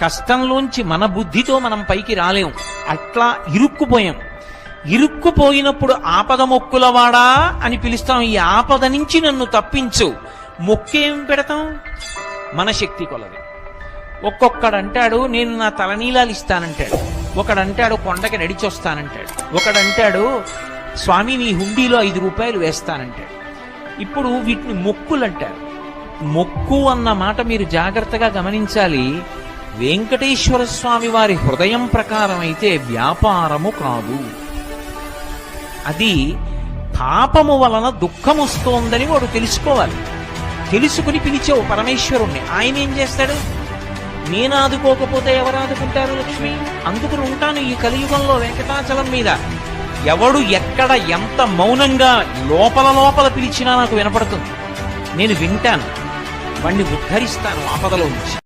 కష్టంలోంచి మన బుద్ధితో మనం పైకి రాలేం. అట్లా ఇరుక్కుపోయాం. ఇరుక్కుపోయినప్పుడు ఆపద మొక్కులవాడా అని పిలుస్తాం. ఈ ఆపద నుంచి నన్ను తప్పించు. మొక్కేం పెడతాం? మన శక్తి కొలది. ఒక్కొక్కడంటాడు నేను నా తలనీలాలు ఇస్తానంటాడు. ఒకడంటాడు కొండకి నడిచొస్తానంటాడు. ఒకడంటాడు స్వామి నీ హుండీలో ఐదు రూపాయలు వేస్తానంటాడు. ఇప్పుడు వీటిని మొక్కులు అంటారు మొక్కు అన్న మాట మీరు జాగ్రత్తగా గమనించాలి. వెంకటేశ్వర స్వామి వారి హృదయం ప్రకారమైతే వ్యాపారము కాదు. అది పాపము వలన దుఃఖం వస్తోందని వాడు తెలుసుకోవాలి. తెలుసుకుని పిలిచావు పరమేశ్వరుణ్ణి. ఆయన ఏం చేస్తాడు? నేను ఆదుకోకపోతే ఎవరు ఆదుకుంటారు లక్ష్మి? అందుకుని ఉంటాను ఈ కలియుగంలో వెంకటాచలం మీద. ఎవడు ఎక్కడ ఎంత మౌనంగా లోపల లోపల పిలిచినా నాకు వినపడుతుంది. నేను వింటాను. వాణ్ణి ఉద్ధరిస్తాను ఆపదలో నుంచి